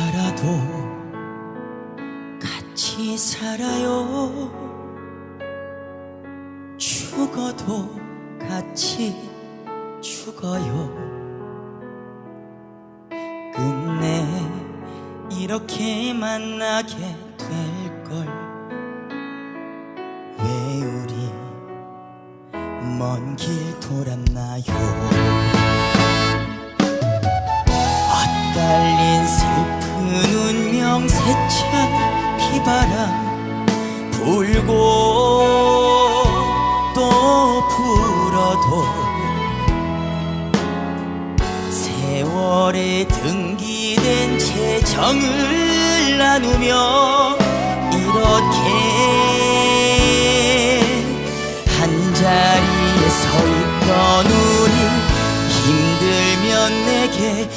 살아도 같이 살아요. 죽어도 같이 죽어요. 끝내 이렇게 만나게 될 걸. 왜 우리 먼 길 돌았나요? 슬픈 운명 세찬 비바람 불고 또 불어도 세월에 등기된 재정을 나누며 이렇게 한 자리에 서 있던 우리 힘들면 내게